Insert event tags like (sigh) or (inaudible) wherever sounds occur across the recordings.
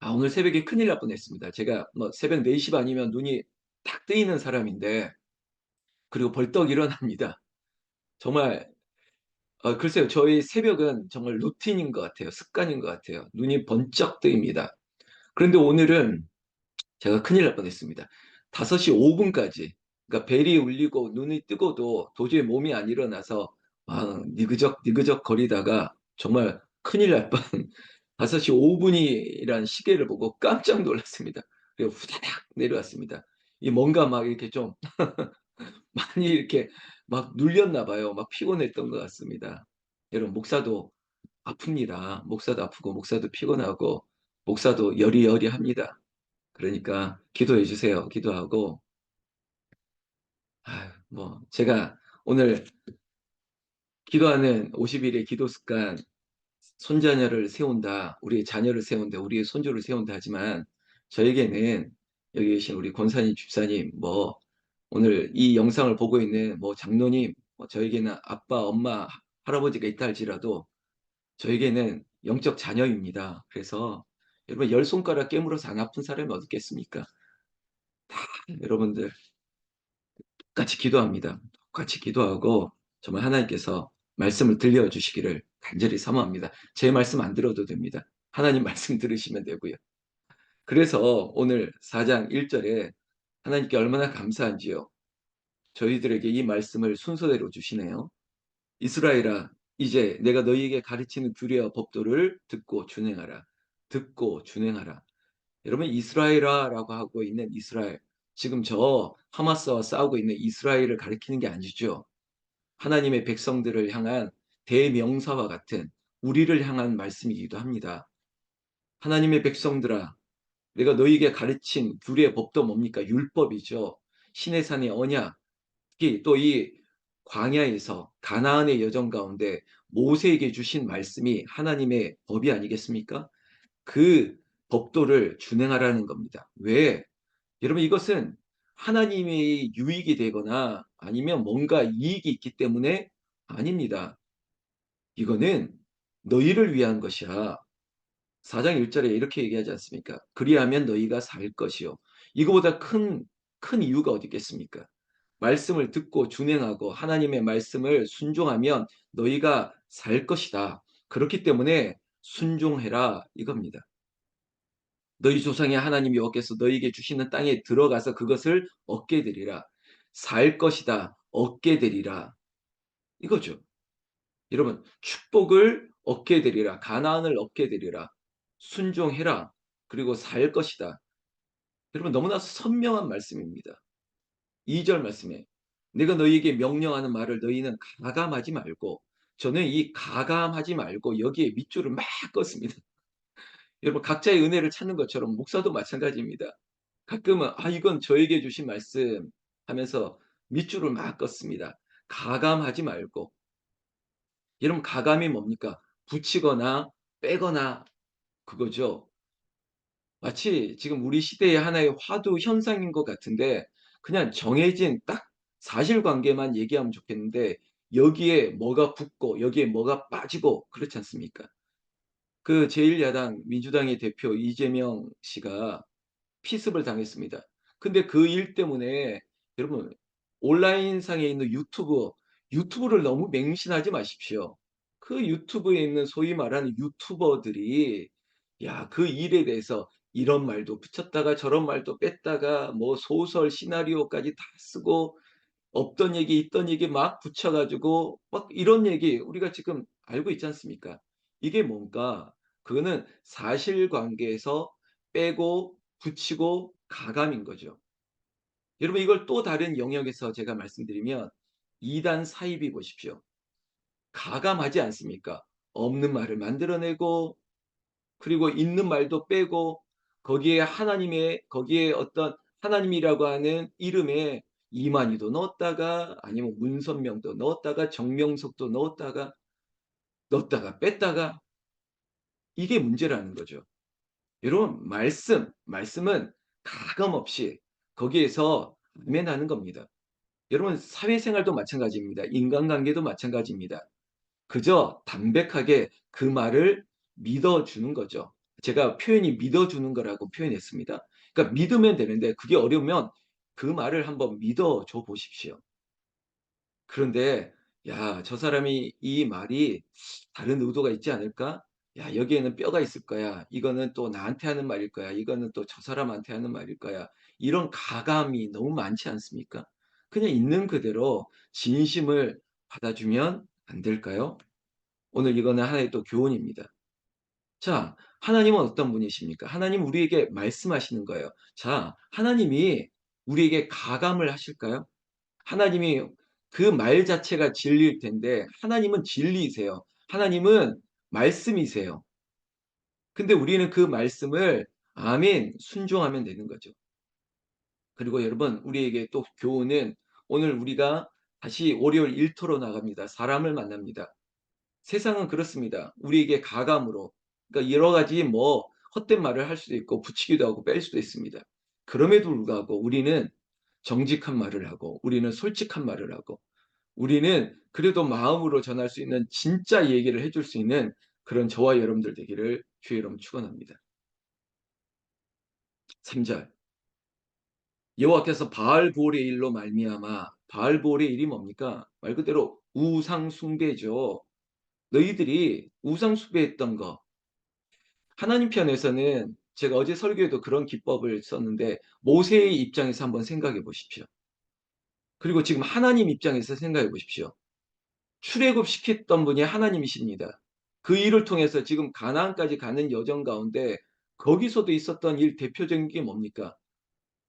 아, 오늘 새벽에 큰일 날 뻔했습니다. 제가 뭐 새벽 4시 반이면 눈이 딱 뜨이는 사람인데, 그리고 벌떡 일어납니다. 정말, 어, 글쎄요, 저희 새벽은 정말 루틴인 것 같아요. 습관인 것 같아요. 눈이 번쩍 뜨입니다. 그런데 오늘은 제가 큰일 날 뻔했습니다. 5시 5분까지, 그러니까 벨이 울리고 눈이 뜨고도 도저히 몸이 안 일어나서 막 니그적 니그적 거리다가 정말 큰일 날 뻔. 5시 5분이란 시계를 보고 깜짝 놀랐습니다. 그리고 후다닥 내려왔습니다. 이 뭔가 막 이렇게 좀 (laughs) 많이 이렇게 막 눌렸나 봐요. 막 피곤했던 것 같습니다. 여러분, 목사도 아픕니다. 목사도 아프고, 목사도 피곤하고, 목사도 여리여리합니다. 그러니까 기도해 주세요. 기도하고, 아유, 뭐, 제가 오늘 기도하는 50일의 기도 습관, 손자녀를 세운다, 우리의 자녀를 세운다, 우리의 손주를 세운다 하지만, 저에게는 여기 계신 우리 권사님, 집사님, 뭐, 오늘 이 영상을 보고 있는 뭐 장로님, 뭐 저에게는 아빠, 엄마, 할아버지가 있다 할지라도 저에게는 영적 자녀입니다. 그래서 여러분 열 손가락 깨물어서 안 아픈 사람이 어디 있겠습니까? 다 여러분들 같이 기도합니다. 같이 기도하고 정말 하나님께서 말씀을 들려주시기를 간절히 사모합니다. 제 말씀 안 들어도 됩니다. 하나님 (laughs) 말씀 들으시면 되고요. 그래서 오늘 4장 1절에 하나님께 얼마나 감사한지요. 저희들에게 이 말씀을 순서대로 주시네요. 이스라엘아, 이제 내가 너희에게 가르치는 규례와 법도를 듣고 준행하라. 듣고 준행하라. 여러분 이스라엘아라고 하고 있는 이스라엘. 지금 저 하마스와 싸우고 있는 이스라엘을 가리키는 게 아니죠. 하나님의 백성들을 향한 대명사와 같은 우리를 향한 말씀이기도 합니다. 하나님의 백성들아, 내가 너희에게 가르친 규례 법도 뭡니까? 율법이죠. 신의 산의 언약, 특히 또 이 광야에서 가나안의 여정 가운데 모세에게 주신 말씀이 하나님의 법이 아니겠습니까? 그 법도를 준행하라는 겁니다. 왜? 여러분 이것은 하나님의 유익이 되거나 아니면 뭔가 이익이 있기 때문에 아닙니다. 이거는 너희를 위한 것이야. 4장 1절에 이렇게 얘기하지 않습니까? 그리하면 너희가 살 것이요. 이거보다 큰, 큰 이유가 어디 있겠습니까? 말씀을 듣고 준행하고 하나님의 말씀을 순종하면 너희가 살 것이다. 그렇기 때문에 순종해라 이겁니다. 너희 조상의 하나님 여호와께서 너희에게 주시는 땅에 들어가서 그것을 얻게 되리라. 살 것이다. 얻게 되리라. 이거죠. 여러분 축복을 얻게 되리라. 가나안을 얻게 되리라. 순종해라. 그리고 살 것이다. 여러분 너무나 선명한 말씀입니다. 2절 말씀에 내가 너희에게 명령하는 말을 너희는 가감하지 말고 저는 이 가감하지 말고 여기에 밑줄을 막 껐습니다. (laughs) 여러분 각자의 은혜를 찾는 것처럼 목사도 마찬가지입니다. 가끔은 아 이건 저에게 주신 말씀 하면서 밑줄을 막 껐습니다. 가감하지 말고 여러분 가감이 뭡니까? 붙이거나 빼거나 그거죠. 마치 지금 우리 시대의 하나의 화두 현상인 것 같은데 그냥 정해진 딱 사실관계만 얘기하면 좋겠는데 여기에 뭐가 붙고 여기에 뭐가 빠지고 그렇지 않습니까? 그 제1야당 민주당의 대표 이재명 씨가 피습을 당했습니다. 근데 그 일 때문에 여러분 온라인상에 있는 유튜브 유튜브를 너무 맹신하지 마십시오. 그 유튜브에 있는 소위 말하는 유튜버들이 야, 그 일에 대해서 이런 말도 붙였다가 저런 말도 뺐다가 뭐 소설 시나리오까지 다 쓰고 없던 얘기 있던 얘기 막 붙여가지고 막 이런 얘기 우리가 지금 알고 있지 않습니까? 이게 뭔가 그거는 사실관계에서 빼고 붙이고 가감인 거죠. 여러분 이걸 또 다른 영역에서 제가 말씀드리면 이단 사입이 보십시오. 가감하지 않습니까? 없는 말을 만들어내고 그리고 있는 말도 빼고 거기에 하나님의 거기에 어떤 하나님이라고 하는 이름에 이만희도 넣었다가 아니면 문선명도 넣었다가 정명석도 넣었다가 넣었다가 뺐다가 이게 문제라는 거죠. 여러분 말씀 말씀은 가감 없이 거기에서 매나는 겁니다. 여러분 사회생활도 마찬가지입니다. 인간관계도 마찬가지입니다. 그저 담백하게 그 말을 믿어주는 거죠. 제가 표현이 믿어주는 거라고 표현했습니다. 그러니까 믿으면 되는데 그게 어려우면 그 말을 한번 믿어줘 보십시오. 그런데 '야 저 사람이 이 말이 다른 의도가 있지 않을까? 야 여기에는 뼈가 있을 거야. 이거는 또 나한테 하는 말일 거야. 이거는 또 저 사람한테 하는 말일 거야.' 이런 가감이 너무 많지 않습니까? 그냥 있는 그대로 진심을 받아주면 안 될까요? 오늘 이거는 하나의 또 교훈입니다. 자 하나님은 어떤 분이십니까? 하나님은 우리에게 말씀하시는 거예요. 자 하나님이 우리에게 가감을 하실까요? 하나님이 그 말 자체가 진리일 텐데 하나님은 진리이세요. 하나님은 말씀이세요. 근데 우리는 그 말씀을 아멘 순종하면 되는 거죠. 그리고 여러분 우리에게 또 교훈은 오늘 우리가 다시 월요일 일터로 나갑니다. 사람을 만납니다. 세상은 그렇습니다. 우리에게 가감으로 그러니까 여러 가지 뭐 헛된 말을 할 수도 있고 붙이기도 하고 뺄 수도 있습니다. 그럼에도 불구하고 우리는 정직한 말을 하고 우리는 솔직한 말을 하고 우리는 그래도 마음으로 전할 수 있는 진짜 얘기를 해줄 수 있는 그런 저와 여러분들 되기를 주의 이름 축원합니다. 3절 여호와께서 바알보올의 일로 말미암아 바알보올의 일이 뭡니까? 말 그대로 우상 숭배죠. 너희들이 우상 숭배했던 거 하나님 편에서는 제가 어제 설교에도 그런 기법을 썼는데 모세의 입장에서 한번 생각해 보십시오. 그리고 지금 하나님 입장에서 생각해 보십시오. 출애굽 시켰던 분이 하나님이십니다. 그 일을 통해서 지금 가나안까지 가는 여정 가운데 거기서도 있었던 일 대표적인 게 뭡니까?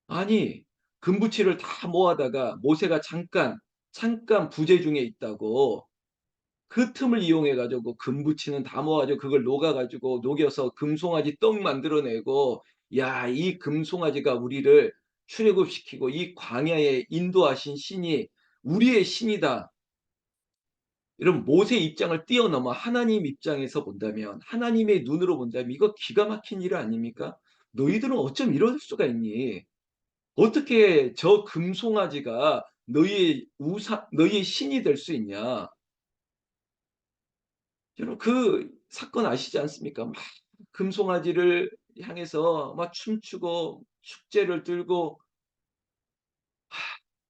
아니 금부치를 다 모아다가 모세가 잠깐 잠깐 부재 중에 있다고 그 틈을 이용해 가지고 금부치는 다 모아 가지고 그걸 녹아 가지고 녹여서 금송아지 떡 만들어 내고 야 이 금송아지가 우리를 출애굽시키고 이 광야에 인도하신 신이 우리의 신이다. 여러분 모세의 입장을 뛰어넘어 하나님 입장에서 본다면 하나님의 눈으로 본다면 이거 기가 막힌 일 아닙니까? "너희들은 어쩜 이럴 수가 있니? 어떻게 저 금송아지가 너희의 우상 너희의 신이 될 수 있냐?" 여러분 그 사건 아시지 않습니까? 막 금송아지를 향해서 막 춤추고 축제를 들고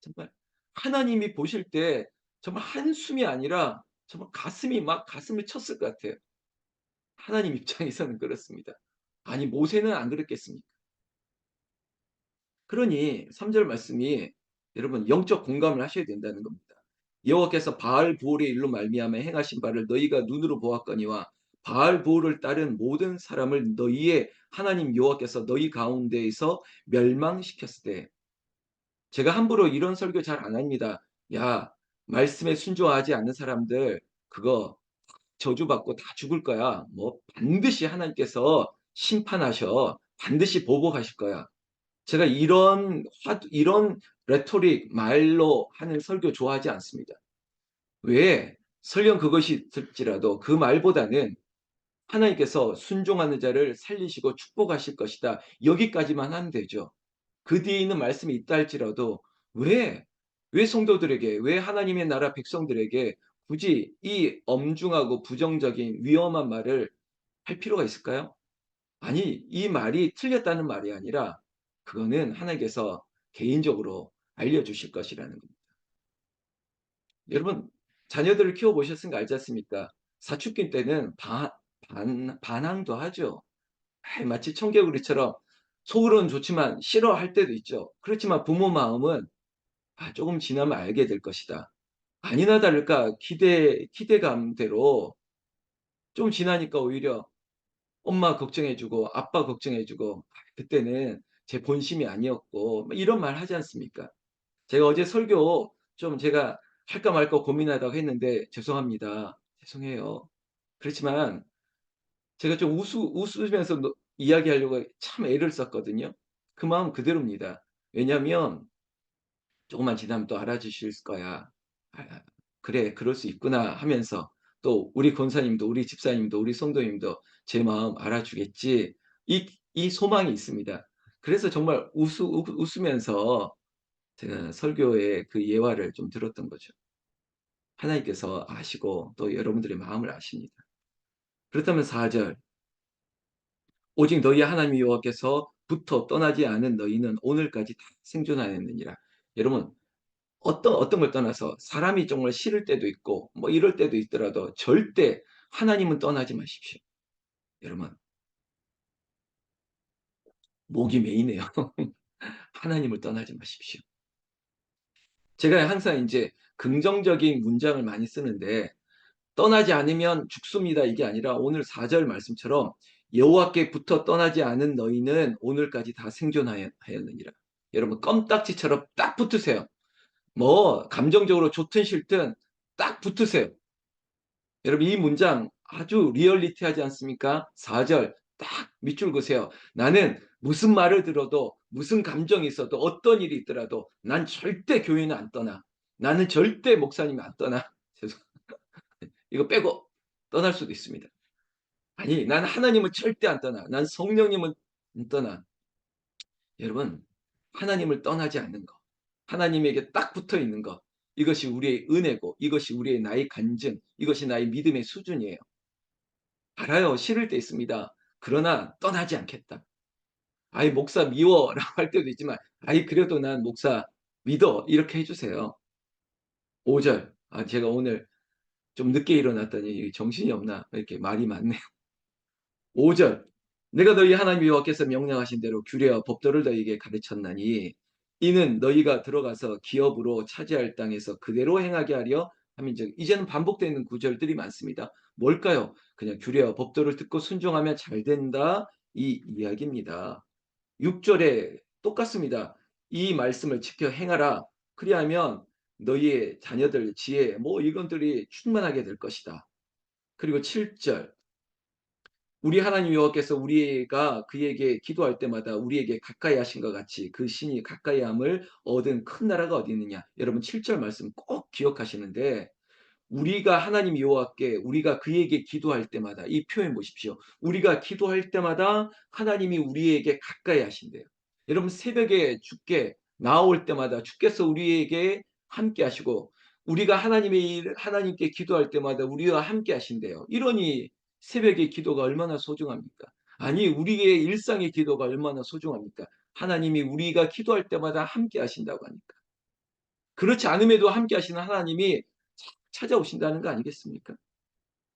정말 하나님이 보실 때 정말 한숨이 아니라 정말 가슴이 막 가슴을 쳤을 것 같아요. 하나님 입장에서는 그렇습니다. 아니 모세는 안 그랬겠습니까? 그러니 3절 말씀이 여러분 영적 공감을 하셔야 된다는 겁니다. 여호와께서 바알보올의 일로 말미암아 행하신 바를 너희가 눈으로 보았거니와 바알보올을 따른 모든 사람을 너희의 하나님 여호와께서 너희 가운데에서 멸망시켰을 때 제가 함부로 이런 설교 잘 안 합니다. 야 말씀에 순종하지 않는 사람들 그거 저주받고 다 죽을 거야. 뭐 반드시 하나님께서 심판하셔. 반드시 보복하실 거야. 제가 이런 화 이런 레토릭 말로 하는 설교 좋아하지 않습니다. 왜? 설령 그것이 있을지라도 그 말보다는 하나님께서 순종하는 자를 살리시고 축복하실 것이다. 여기까지만 하면 되죠. 그 뒤에 있는 말씀이 있다 할지라도 왜, 왜 성도들에게, 왜 하나님의 나라 백성들에게 굳이 이 엄중하고 부정적인 위험한 말을 할 필요가 있을까요? 아니, 이 말이 틀렸다는 말이 아니라 그거는 하나님께서 개인적으로 알려주실 것이라는 겁니다. 여러분, 자녀들을 키워보셨으니까 알지 않습니까? 사춘기 때는 반, 반, 반항도 하죠. 아이, 마치 청개구리처럼 속으로는 좋지만 싫어할 때도 있죠. 그렇지만 부모 마음은 아, 조금 지나면 알게 될 것이다. 아니나 다를까 기대, 기대감대로 좀 지나니까 오히려 엄마 걱정해주고 아빠 걱정해주고 아, 그때는 제 본심이 아니었고 뭐 이런 말 하지 않습니까? 제가 어제 설교 좀 제가 할까 말까 고민하다가 했는데 죄송합니다. 죄송해요. 그렇지만 제가 좀 웃으 웃으면서 노 이야기하려고 참 애를 썼거든요. 그 마음 그대로입니다. 왜냐하면 조금만 지나면 또 알아주실 거야. 아 '그래 그럴 수 있구나.' 하면서 또 우리 권사님도 우리 집사님도 우리 성도님도 제 마음 알아주겠지. 이 이 소망이 있습니다. 그래서 정말 웃으 웃 웃으면서 제가 설교의 그 예화를 좀 들었던 거죠. 하나님께서 아시고 또 여러분들의 마음을 아십니다. 그렇다면 4절 오직 너희 하나님 여호와께서 부터 떠나지 않은 너희는 오늘까지 다 생존하였느니라. 여러분 어떤 어떤 걸 떠나서 사람이 정말 싫을 때도 있고 뭐 이럴 때도 있더라도 절대 하나님은 떠나지 마십시오. 여러분 목이 메이네요. (laughs) 하나님을 떠나지 마십시오. 제가 항상 이제 긍정적인 문장을 많이 쓰는데 떠나지 않으면 죽습니다. 이게 아니라 오늘 4절 말씀처럼 여호와께부터 떠나지 않은 너희는 오늘까지 다 생존하였느니라. 여러분 껌딱지처럼 딱 붙으세요. 뭐 감정적으로 좋든 싫든 딱 붙으세요. 여러분 이 문장 아주 리얼리티하지 않습니까? 4절 딱 밑줄 그세요. 나는 무슨 말을 들어도 무슨 감정이 있어도 어떤 일이 있더라도 난 절대 교회는 안 떠나. 나는 절대 목사님이 안 떠나. (laughs) 죄송. 이거 빼고 떠날 수도 있습니다. 아니, 난 하나님은 절대 안 떠나. 난 성령님은 안 떠나. 여러분, 하나님을 떠나지 않는 거. 하나님에게 딱 붙어 있는 거. 이것이 우리의 은혜고, 이것이 우리의 나의 간증, 이것이 나의 믿음의 수준이에요. 알아요. 싫을 때 있습니다. 그러나 떠나지 않겠다. 아이, 목사 미워. (laughs) 라고 할 때도 있지만, 아이, 그래도 난 목사 믿어. 이렇게 해주세요. 5절. 아, 제가 오늘 좀 늦게 일어났더니 정신이 없나. 이렇게 말이 많네요. 5절. 내가 너희 하나님 여호와께서 명령하신 대로 규례와 법도를 너희에게 가르쳤나니 이는 너희가 들어가서 기업으로 차지할 땅에서 그대로 행하게 하려 함인즉 이제는 반복되는 구절들이 많습니다. 뭘까요? 그냥 규례와 법도를 듣고 순종하면 잘 된다 이 이야기입니다. 6절에 똑같습니다. 이 말씀을 지켜 행하라. 그리하면 너희의 자녀들 지혜 뭐 이것들이 충만하게 될 것이다. 그리고 7절 우리 하나님 여호와께서 우리가 그에게 기도할 때마다 우리에게 가까이 하신 것 같이 그 신이 가까이 함을 얻은 큰 나라가 어디 있느냐. 여러분 7절 말씀 꼭 기억하시는데 우리가 하나님 여호와께 우리가 그에게 기도할 때마다 이 표현 보십시오. 우리가 기도할 때마다 하나님이 우리에게 가까이 하신대요. 여러분 새벽에 주께 나올 때마다 주께서 우리에게 함께 하시고 우리가 하나님의 하나님께 기도할 때마다 우리와 함께 하신대요. 이러니 새벽의 기도가 얼마나 소중합니까? 아니 우리의 일상의 기도가 얼마나 소중합니까? 하나님이 우리가 기도할 때마다 함께 하신다고 하니까. 그렇지 않음에도 함께 하시는 하나님이 찾아오신다는 거 아니겠습니까?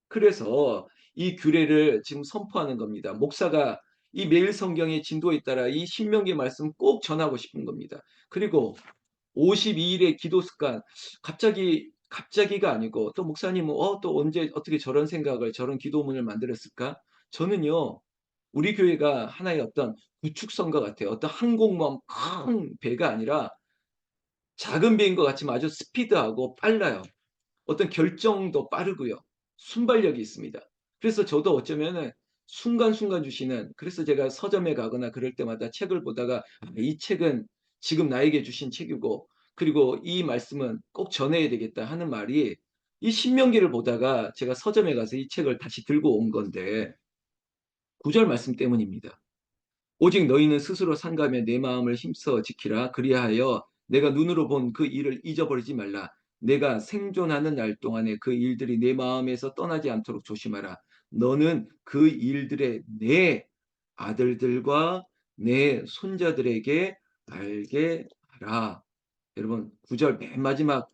그래서 이 규례를 지금 선포하는 겁니다. 목사가 이 매일 성경의 진도에 따라 이 신명기 말씀 꼭 전하고 싶은 겁니다. 그리고 52일의 기도 습관 갑자기 갑자기가 아니고 또 목사님은 어, 또 언제 어떻게 저런 생각을 저런 기도문을 만들었을까? 저는요. 우리 교회가 하나의 어떤 구축선과 같아요. 어떤 항공모함 큰 배가 아니라 작은 배인 것 같지만 아주 스피드하고 빨라요. 어떤 결정도 빠르고요. 순발력이 있습니다. 그래서 저도 어쩌면은 순간순간 주시는 그래서 제가 서점에 가거나 그럴 때마다 책을 보다가 아, 이 책은 지금 나에게 주신 책이고 그리고 이 말씀은 꼭 전해야 되겠다 하는 말이 이 신명기를 보다가 제가 서점에 가서 이 책을 다시 들고 온 건데 구절 말씀 때문입니다. 오직 너희는 스스로 상가며 내 마음을 힘써 지키라 그리하여 내가 눈으로 본 그 일을 잊어버리지 말라. 내가 생존하는 날 동안에 그 일들이 내 마음에서 떠나지 않도록 조심하라. 너는 그 일들에 내 아들들과 내 손자들에게 알게 하라. 여러분 구절맨 마지막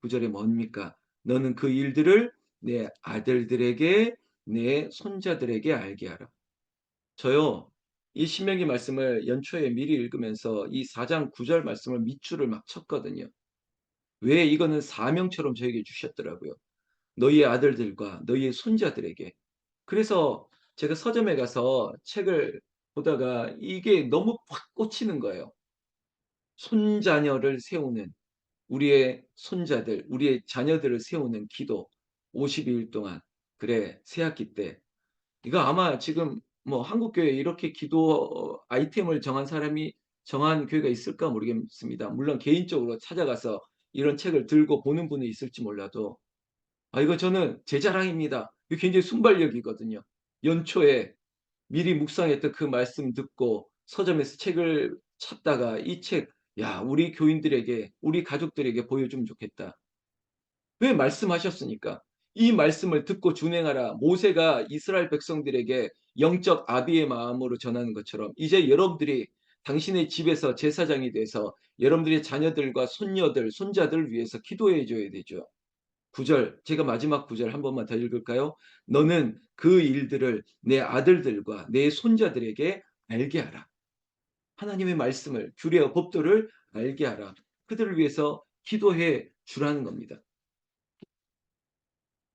구절에 뭡니까? 너는 그 일들을 내 아들들에게 내 손자들에게 알게 하라. 저요. 이 신명기 말씀을 연초에 미리 읽으면서 이 4장 9절 말씀을 밑줄을 막 쳤거든요. 왜 이거는 사명처럼 저에게 주셨더라고요. 너희의 아들들과 너희의 손자들에게. 그래서 제가 서점에 가서 책을 보다가 이게 너무 확 꽂히는 거예요. 손자녀를 세우는 우리의 손자들, 우리의 자녀들을 세우는 기도 52일 동안 그래 새학기 때 이거 아마 지금 뭐 한국 교회 이렇게 기도 아이템을 정한 사람이 정한 교회가 있을까 모르겠습니다. 물론 개인적으로 찾아가서 이런 책을 들고 보는 분이 있을지 몰라도 아 이거 저는 제 자랑입니다. 이거 굉장히 순발력이거든요. 연초에 미리 묵상했던 그 말씀 듣고 서점에서 책을 찾다가 이 책, 야, 우리 교인들에게, 우리 가족들에게 보여주면 좋겠다. 왜 말씀하셨으니까. 이 말씀을 듣고 준행하라. 모세가 이스라엘 백성들에게 영적 아비의 마음으로 전하는 것처럼 이제 여러분들이 당신의 집에서 제사장이 돼서 여러분들의 자녀들과 손녀들, 손자들을 위해서 기도해 줘야 되죠. 9절 제가 마지막 9절 한 번만 더 읽을까요? "너는 그 일들을 내 아들들과 내 손자들에게 알게 하라." 하나님의 말씀을 규례와 법도를 알게 하라. 그들을 위해서 기도해 주라는 겁니다.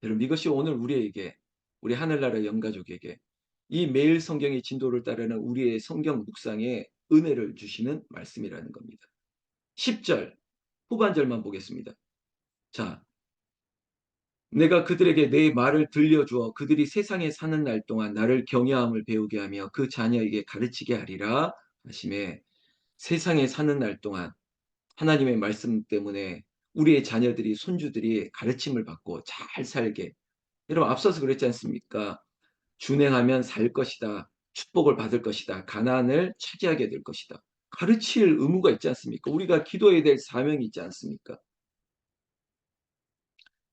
여러분 이것이 오늘 우리에게 우리 하늘나라 영가족에게 이 매일 성경의 진도를 따르는 우리의 성경 묵상에 은혜를 주시는 말씀이라는 겁니다. 10절 후반절만 보겠습니다. 자, 내가 그들에게 내 말을 들려주어 그들이 세상에 사는 날 동안 나를 경외함을 배우게 하며 그 자녀에게 가르치게 하리라 하심에 세상에 사는 날 동안 하나님의 말씀 때문에 우리의 자녀들이 손주들이 가르침을 받고 잘 살게 여러분 앞서서 그랬지 않습니까? 준행하면 살 것이다. 축복을 받을 것이다. 가난을 차지하게 될 것이다. 가르칠 의무가 있지 않습니까? 우리가 기도해야 될 사명이 있지 않습니까?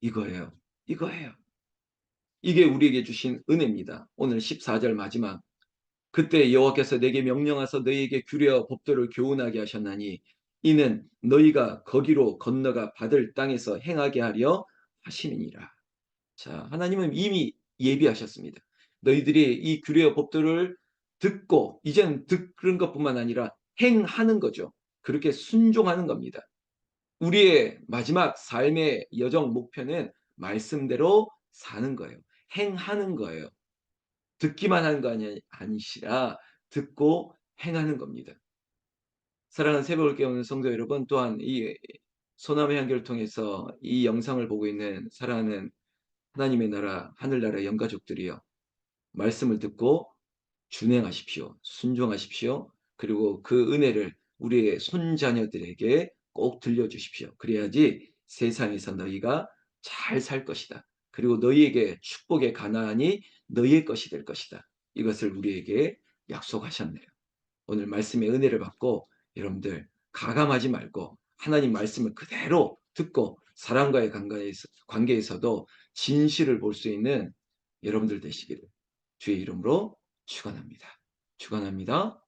이거예요. 이거예요. 이게 우리에게 주신 은혜입니다. 오늘 14절 마지막 그때 여호와께서 내게 명령하사 너희에게 규례와 법도를 교훈하게 하셨나니 이는 너희가 거기로 건너가 받을 땅에서 행하게 하려 하시느니라. 자, 하나님은 이미 예비하셨습니다. 너희들이 이 규례와 법도를 듣고 이제는 듣는 것뿐만 아니라 행하는 거죠. 그렇게 순종하는 겁니다. 우리의 마지막 삶의 여정 목표는 말씀대로 사는 거예요. 행하는 거예요. 듣기만 하는 거 아니, 아니시라 듣고 행하는 겁니다. 사랑하는 새벽을 깨우는 성도 여러분 또한 이 소남의 향기를 통해서 이 영상을 보고 있는 사랑하는 하나님의 나라 하늘나라 영가족들이요. 말씀을 듣고 준행하십시오. 순종하십시오. 그리고 그 은혜를 우리의 손자녀들에게 꼭 들려주십시오. 그래야지 세상에서 너희가 잘 살 것이다. 그리고 너희에게 축복의 가나안이 너희의 것이 될 것이다. 이것을 우리에게 약속하셨네요. 오늘 말씀의 은혜를 받고 여러분들 가감하지 말고 하나님 말씀을 그대로 듣고 사람과의 관계에서도 진실을 볼 수 있는 여러분들 되시기를 주의 이름으로 축원합니다. 축원합니다.